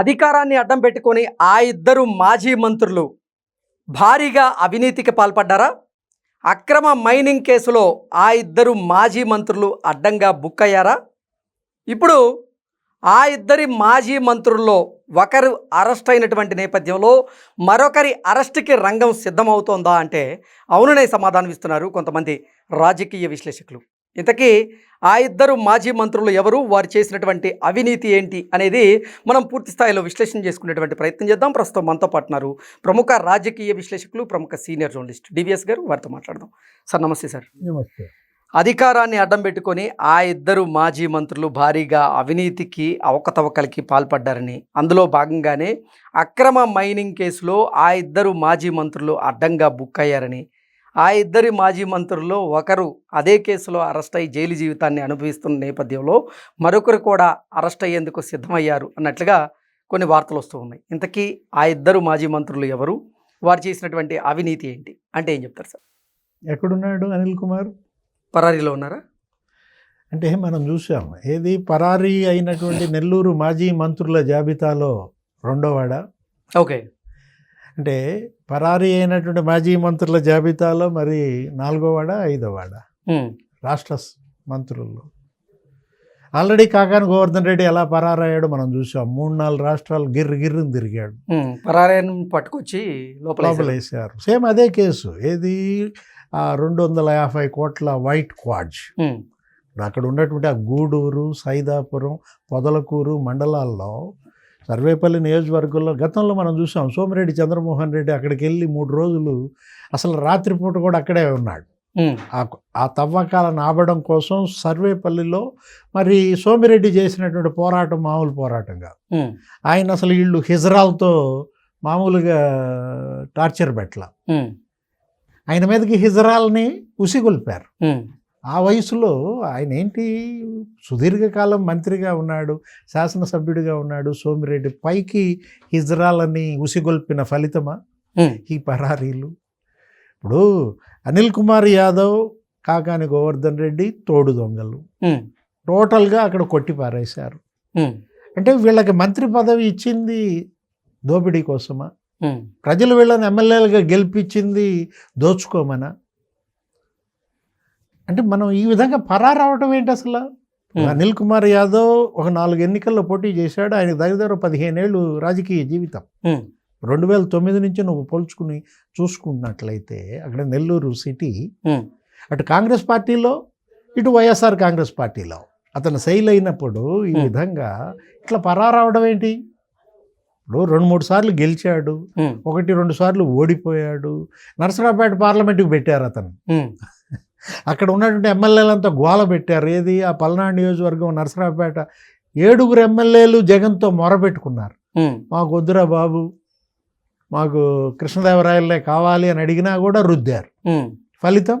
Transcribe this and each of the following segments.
అధికారాన్ని అడ్డం పెట్టుకొని ఆ ఇద్దరు మాజీ మంత్రులు భారీగా అవినీతికి పాల్పడ్డారా? అక్రమ మైనింగ్ కేసులో ఆ ఇద్దరు మాజీ మంత్రులు అడ్డంగా బుక్ అయ్యారా? ఇప్పుడు ఆ ఇద్దరి మాజీ మంత్రుల్లో ఒకరు అరెస్ట్ అయినటువంటి నేపథ్యంలో మరొకరి అరెస్ట్కి రంగం సిద్ధమవుతోందా అంటే అవుననే సమాధానం ఇస్తున్నారు కొంతమంది రాజకీయ విశ్లేషకులు. ఇంతకీ ఆ ఇద్దరు మాజీ మంత్రులు ఎవరు? వారు చేసినటువంటి అవినీతి ఏంటి? అనేది మనం పూర్తి స్థాయిలో విశ్లేషణ చేసుకునేటువంటి ప్రయత్నం చేద్దాం. ప్రస్తుతం మనతో పాటున్నారు ప్రముఖ రాజకీయ విశ్లేషకులు ప్రముఖ సీనియర్ జర్నలిస్ట్ డివిఎస్ గారు. వారితో మాట్లాడదాం. సార్ నమస్తే సార్. నమస్తే. అధికారాన్ని అడ్డం పెట్టుకొని ఆ ఇద్దరు మాజీ మంత్రులు భారీగా అవినీతికి అవకతవకలకి పాల్పడ్డారని అందులో భాగంగానే అక్రమ మైనింగ్ కేసులో ఆ ఇద్దరు మాజీ మంత్రులు అడ్డంగా బుక్ అయ్యారని ఆ ఇద్దరి మాజీ మంత్రుల్లో ఒకరు అదే కేసులో అరెస్ట్ అయి జైలు జీవితాన్ని అనుభవిస్తున్న నేపథ్యంలో మరొకరు కూడా అరెస్ట్ అయ్యేందుకు సిద్ధమయ్యారు అన్నట్లుగా కొన్ని వార్తలు వస్తూ ఉన్నాయి. ఇంతకీ ఆ ఇద్దరు మాజీ మంత్రులు ఎవరు? వారు చేసినటువంటి అవినీతి ఏంటి? అంటే ఏం చెప్తారు సార్? ఎక్కడున్నాడు అనిల్ కుమార్? పరారీలో ఉన్నారా? అంటే మనం చూసాం. ఏది పరారీ అయినటువంటి నెల్లూరు మాజీ మంత్రుల జాబితాలో రెండోవాడ ఓకే. అంటే పరారీ అయినటువంటి మాజీ మంత్రుల జాబితాలో మరి నాలుగోవాడ ఐదోవాడ ఉమ్. రాష్ట్ర స్- మంత్రుల్లో. ఆల్రెడీ కాకాని గోవర్ధన్ రెడ్డి ఎలా పరారయ్యాడో మనం చూసాం. మూడు నాలుగు రాష్ట్రాలు గిర్రు గిర్రుని తిరిగాడు. పరారీని పట్టుకొచ్చి లోపల. వేశారు సేమ్ అదే కేసు. ఏది? ఆ రెండు వందల యాభై కోట్ల వైట్ క్వాడ్జ్. అక్కడ ఉన్నటువంటి ఆ గూడూరు సైదాపురం పొదలకూరు మండలాల్లో సర్వేపల్లి నియోజకవర్గంలో గతంలో మనం చూసాం సోమిరెడ్డి చంద్రమోహన్ రెడ్డి అక్కడికి వెళ్ళి మూడు రోజులు అసలు రాత్రిపూట కూడా అక్కడే ఉన్నాడు. ఆ ఆ తవ్వకాలను ఆపడం కోసం సర్వేపల్లిలో మరి సోమిరెడ్డి చేసినటువంటి పోరాటం మామూలు పోరాటం కాదు. ఆయన అసలు వీళ్ళు హిజరాల్తో మామూలుగా టార్చర్ పెట్టల. ఆయన మీదకి హిజరాల్ని ఉసిగొల్పారు. ఆ వయసులో ఆయన ఏంటి సుదీర్ఘకాలం మంత్రిగా ఉన్నాడు శాసనసభ్యుడిగా ఉన్నాడు సోమిరెడ్డి. పైకి హిజ్రాలని ఉసిగొల్పిన ఫలితమా? ఈ పరారీలు. ఇప్పుడు అనిల్ కుమార్ యాదవ్ కాకాని గోవర్ధన్ రెడ్డి తోడు దొంగలు. టోటల్గా అక్కడ కొట్టి పారేశారు. అంటే వీళ్ళకి మంత్రి పదవి ఇచ్చింది దోపిడీ కోసమా? ప్రజలు వీళ్ళని ఎమ్మెల్యేలుగా గెలిపించింది దోచుకోమనా? అంటే మనం ఈ విధంగా పరారవటం ఏంటి అసలు? అనిల్ కుమార్ యాదవ్ ఒక నాలుగు ఎన్నికల్లో పోటీ చేశాడు. ఆయన దగ్గర దగ్గర పదిహేనేళ్ళు రాజకీయ జీవితం. రెండు వేల తొమ్మిది నుంచి నువ్వు పోల్చుకుని చూసుకున్నట్లయితే అక్కడ నెల్లూరు సిటీ అటు కాంగ్రెస్ పార్టీలో ఇటు వైఎస్ఆర్ కాంగ్రెస్ పార్టీలో. అతను శైలి అయినప్పుడు ఈ. విధంగా ఇట్లా పరారవడం ఏంటి? ఇప్పుడు రెండు మూడు సార్లు గెలిచాడు. ఒకటి రెండు సార్లు ఓడిపోయాడు. నరసరావుపేట పార్లమెంట్కి పెట్టారు అతను. అక్కడ ఉన్నటువంటి ఎమ్మెల్యేలంతా గోల పెట్టారు. ఏది? ఆ పల్నాడు నియోజకవర్గం నరసరావుపేట ఏడుగురు ఎమ్మెల్యేలు జగన్తో మొరపెట్టుకున్నారు ఉమ్, మాకు వద్దురా బాబు మాకు కృష్ణదేవరాయలే కావాలి అని అడిగినా కూడా రుద్దారు. ఫలితం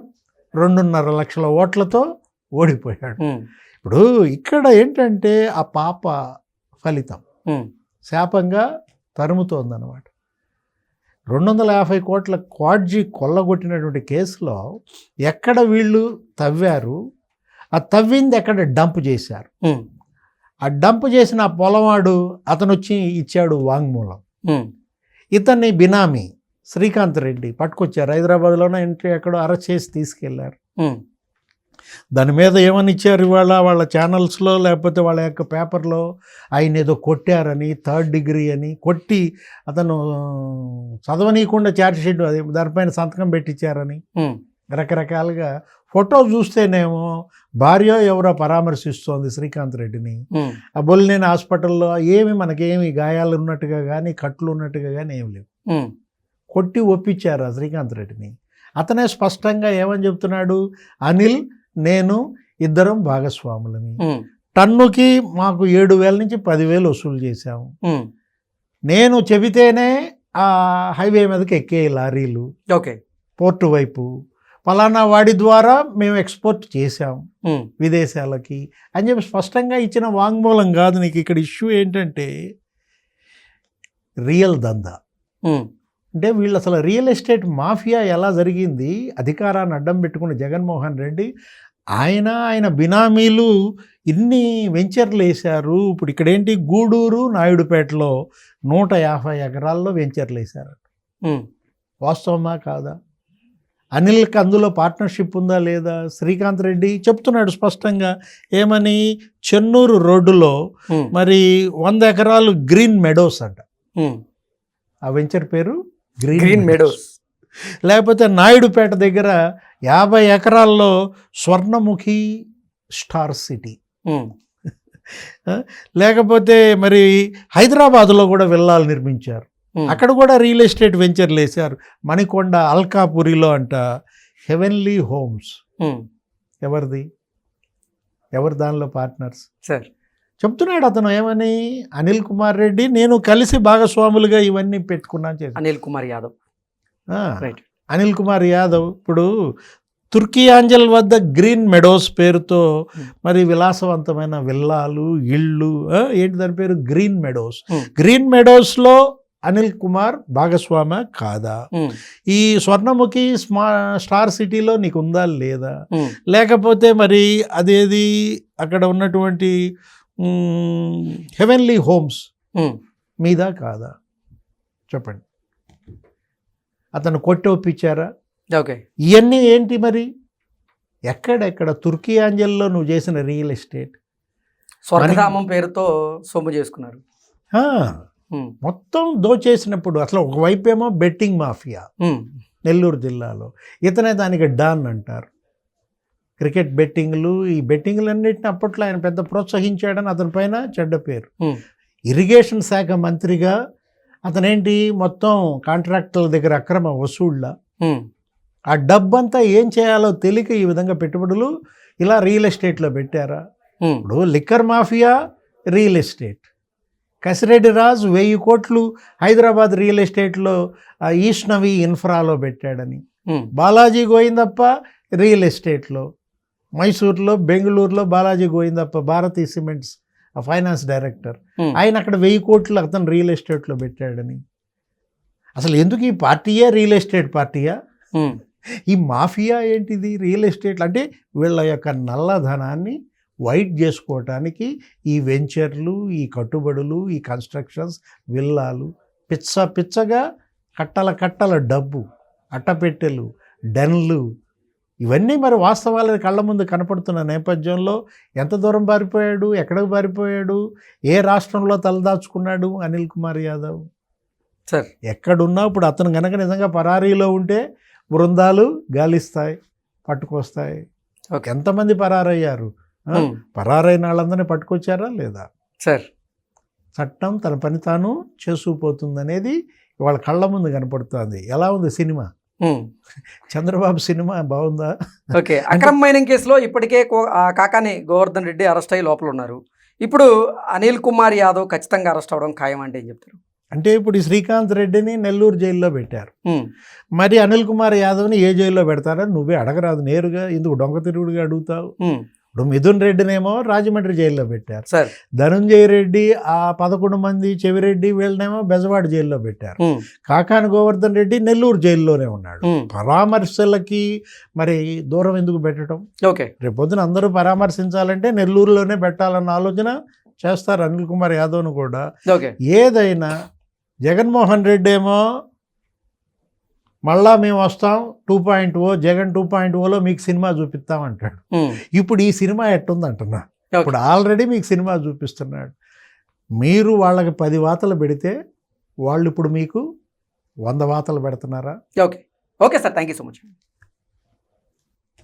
రెండున్నర లక్షల ఓట్లతో ఓడిపోయాడు. ఇప్పుడు ఇక్కడ ఏంటంటే ఆ పాప ఫలితం. శాపంగా తరుముతోందన్నమాట. రెండు వందల యాభై కోట్ల క్వాడ్జీ కొల్లగొట్టినటువంటి కేసులో ఎక్కడ వీళ్ళు తవ్వారు? ఆ తవ్వింది ఎక్కడ? డంప్ చేశారు. ఆ డంప్ చేసిన ఆ పొలవాడు అతను వచ్చి ఇచ్చాడు వాంగ్మూలం. ఇతన్ని బినామీ శ్రీకాంత్ రెడ్డి పట్టుకొచ్చారు. హైదరాబాద్లోనే ఎంట్రీ ఎక్కడో అరెస్ట్ చేసి తీసుకెళ్ళారు. దాని మీద ఏమని ఇచ్చారు ఇవాళ? వాళ్ళ ఛానల్స్లో లేకపోతే వాళ్ళ యొక్క పేపర్లో ఆయన ఏదో కొట్టారని థర్డ్ డిగ్రీ అని కొట్టి అతను చదవనీయకుండా ఛార్జ్ షీట్ అది దానిపైన సంతకం పెట్టించారని రకరకాలుగా ఫోటో చూస్తేనేమో భార్య ఎవరో పరామర్శిస్తోంది శ్రీకాంత్ రెడ్డిని. ఆ బొల్లినేని హాస్పిటల్లో ఏమి మనకేమి గాయాలు ఉన్నట్టుగా కానీ కట్లు ఉన్నట్టుగా కానీ ఏమి లేవు. కొట్టి ఒప్పించారు ఆ శ్రీకాంత్ రెడ్డిని. అతనే స్పష్టంగా ఏమని చెప్తున్నాడు? అనిల్ నేను ఇద్దరం భాగస్వాములని. టన్నుకి మాకు ఏడు వేల నుంచి పదివేలు వసూలు చేశాము. నేను చెబితేనే ఆ హైవే మీదకి ఎక్కే లారీలు. ఓకే. పోర్టు వైపు. ఫలానా వాడి ద్వారా మేము ఎక్స్పోర్ట్ చేశాం. ఉమ్, విదేశాలకి. అని చెప్పి స్పష్టంగా ఇచ్చిన వాంగ్మూలం కాదు నీకు ఇక్కడ ఇష్యూ ఏంటంటే రియల్ దందా. అంటే వీళ్ళు అసలు రియల్ ఎస్టేట్ మాఫియా ఎలా జరిగింది? అధికారాన్ని అడ్డం పెట్టుకున్న జగన్మోహన్ రెడ్డి ఆయన ఆయన బినామీలు ఇన్ని వెంచర్లు వేశారు. ఇప్పుడు ఇక్కడేంటి? గూడూరు నాయుడుపేటలో నూట యాభై ఎకరాల్లో వెంచర్లు వేశారు. వాస్తవమా కాదా? అనిల్కి అందులో పార్ట్నర్షిప్ ఉందా లేదా? శ్రీకాంత్ రెడ్డి చెప్తున్నాడు స్పష్టంగా ఏమని? చెన్నూరు రోడ్డులో మరి వంద ఎకరాలు గ్రీన్ మెడోస్ అంట. ఆ వెంచర్ పేరు గ్రీన్ మెడోస్ లేకపోతే నాయుడుపేట దగ్గర యాభై ఎకరాల్లో స్వర్ణముఖి స్టార్ సిటీ. ఉమ్, లేకపోతే మరి హైదరాబాద్లో కూడా విల్లాలు నిర్మించారు. ఉమ్. అక్కడ కూడా రియల్ ఎస్టేట్ వెంచర్లు వేశారు మణికొండ అల్కాపురిలో అంట హెవెన్లీ హోమ్స్ ఉమ్, ఎవరిది? ఎవరు దానిలో పార్ట్నర్స్? సార్ చెప్తున్నాడు అతను ఏమని? అనిల్ కుమార్ రెడ్డి నేను కలిసి భాగస్వాములుగా ఇవన్నీ పెట్టుకున్నాను చేశాను అనిల్ కుమార్ యాదవ్. రైట్. అనిల్ కుమార్ యాదవ్ ఇప్పుడు తుర్కీ ఆంజల్ వద్ద గ్రీన్ మెడోస్ పేరుతో. మరి విలాసవంతమైన విల్లాలు ఇళ్ళు ఏంటి దాని పేరు? Green meadows. గ్రీన్ మెడోస్లో అనిల్ కుమార్ భాగస్వామ కాదా? ఈ స్వర్ణముఖి స్మా స్టార్ సిటీలో నీకు ఉందా లేదా లేకపోతే మరి అదేది అక్కడ ఉన్నటువంటి హెవెన్లీ హోమ్స్. మీద కాదా? చెప్పండి. అతను కొట్టి ఒప్పించారా ఓకే ఇవన్నీ ఏంటి మరి? ఎక్కడెక్కడ? తుర్కీ ఆంజల్లో నువ్వు చేసిన రియల్ ఎస్టేట్. స్వర్గధామం పేరుతో సొమ్ము చేసుకున్నారు. ఉమ్, మొత్తం దోచేసినప్పుడు అసలు ఒకవైపు ఏమో బెట్టింగ్ మాఫియా. ఉమ్, నెల్లూరు జిల్లాలో. ఇతనే దానికి డాన్ అంటారు. క్రికెట్ బెట్టింగ్లు ఈ బెట్టింగ్లన్నింటిని అప్పట్లో ఆయన పెద్ద ప్రోత్సహించాడని అతని పైన చెడ్డ పేరు. ఇరిగేషన్ శాఖ మంత్రిగా అతనేంటి మొత్తం కాంట్రాక్టర్ల దగ్గర అక్రమ వసూళ్ళ. ఆ డబ్బంతా ఏం చేయాలో తెలియక ఈ విధంగా పెట్టుబడులు ఇలా రియల్ ఎస్టేట్లో పెట్టారా? ఇప్పుడు liquor mafia real estate. Kasireddy Raju వెయ్యి కోట్లు హైదరాబాద్ రియల్ ఎస్టేట్లో ఈష్ణవి ఇన్ఫ్రాలో పెట్టాడని. బాలాజీ గోవిందప్ప రియల్ ఎస్టేట్లో. మైసూర్లో బెంగళూరులో Balaji Govindappa Bharathi cements finance director. ఆయన అక్కడ వెయ్యి కోట్లు అతను రియల్ ఎస్టేట్లో పెట్టాడని. అసలు ఎందుకు ఈ పార్టీయే రియల్ ఎస్టేట్ పార్టీయా? ఈ మాఫియా ఏంటిది రియల్ ఎస్టేట్? అంటే వీళ్ళ యొక్క నల్లధనాన్ని వైట్ చేసుకోవటానికి ఈ వెంచర్లు ఈ కట్టుబడులు ఈ కన్స్ట్రక్షన్స్ విల్లాలు పిచ్చ పిచ్చగా కట్టల కట్టల డబ్బు అట్టపెట్టెలు డెన్లు ఇవన్నీ మరి వాస్తవాలు కళ్ళ ముందు కనపడుతున్న నేపథ్యంలో ఎంత దూరం పారిపోయాడు? ఎక్కడికి పారిపోయాడు? ఏ రాష్ట్రంలో తలదాచుకున్నాడు? అనిల్ కుమార్ యాదవ్. సార్. ఎక్కడున్నా ఇప్పుడు అతను గనక నిజంగా పరారీలో ఉంటే బృందాలు గాలిస్తాయి పట్టుకొస్తాయి. ఓకే. ఎంతమంది పరారయ్యారు? పరారైన వాళ్ళందరినీ పట్టుకొచ్చారా లేదా? సార్. చట్టం తన పని తాను చేసుకుపోతుంది అనేది వాళ్ళ కళ్ళ ముందు కనపడుతుంది. ఎలా ఉంది సినిమా. చంద్రబాబు సినిమా బాగుందా? ఓకే. అక్రమ్ మైనింగ్ కేసులో ఇప్పటికే కాకాని గోవర్ధన్ రెడ్డి అరెస్ట్ అయ్యి లోపల ఉన్నారు. ఇప్పుడు అనిల్ కుమార్ యాదవ్ ఖచ్చితంగా అరెస్ట్ అవ్వడం ఖాయం అంటే ఏం చెప్తారు? అంటే ఇప్పుడు ఈ శ్రీకాంత్ రెడ్డిని నెల్లూరు జైల్లో పెట్టారు. మరి అనిల్ కుమార్ యాదవ్ని ఏ జైల్లో పెడతారని నువ్వే అడగరాదు నేరుగా. ఎందుకు దొంగ తిరుగుడుగా అడుగుతావు? ఇప్పుడు మిథున్ రెడ్డినేమో రాజమండ్రి జైల్లో పెట్టారు. సార్. ధనుంజయ రెడ్డి ఆ పదకొండు మంది చెవిరెడ్డి వీళ్ళనేమో బెజవాడ జైల్లో పెట్టారు. కాకాని గోవర్ధన్ రెడ్డి నెల్లూరు జైల్లోనే ఉన్నాడు. పరామర్శలకి మరి దూరం ఎందుకు పెట్టడం? ఓకే. రేపొద్దున అందరూ పరామర్శించాలంటే నెల్లూరులోనే పెట్టాలన్న ఆలోచన చేస్తారు అనిల్ కుమార్ యాదవ్ను కూడా. ఏదైనా జగన్మోహన్ రెడ్డి ఏమో మళ్ళా మేము వస్తాం two point O Jagan two point Ola మీకు సినిమా చూపిస్తామంటాడు ఉమ్, ఇప్పుడు ఈ సినిమా ఎట్టుంది అంటున్నా ఓకే. ఇప్పుడు ఆల్రెడీ మీకు సినిమా చూపిస్తున్నాడు. మీరు వాళ్ళకి పది వాతలు పెడితే వాళ్ళు ఇప్పుడు మీకు వంద వాతలు పెడుతున్నారా? Okay. Okay sir. Thank you so much.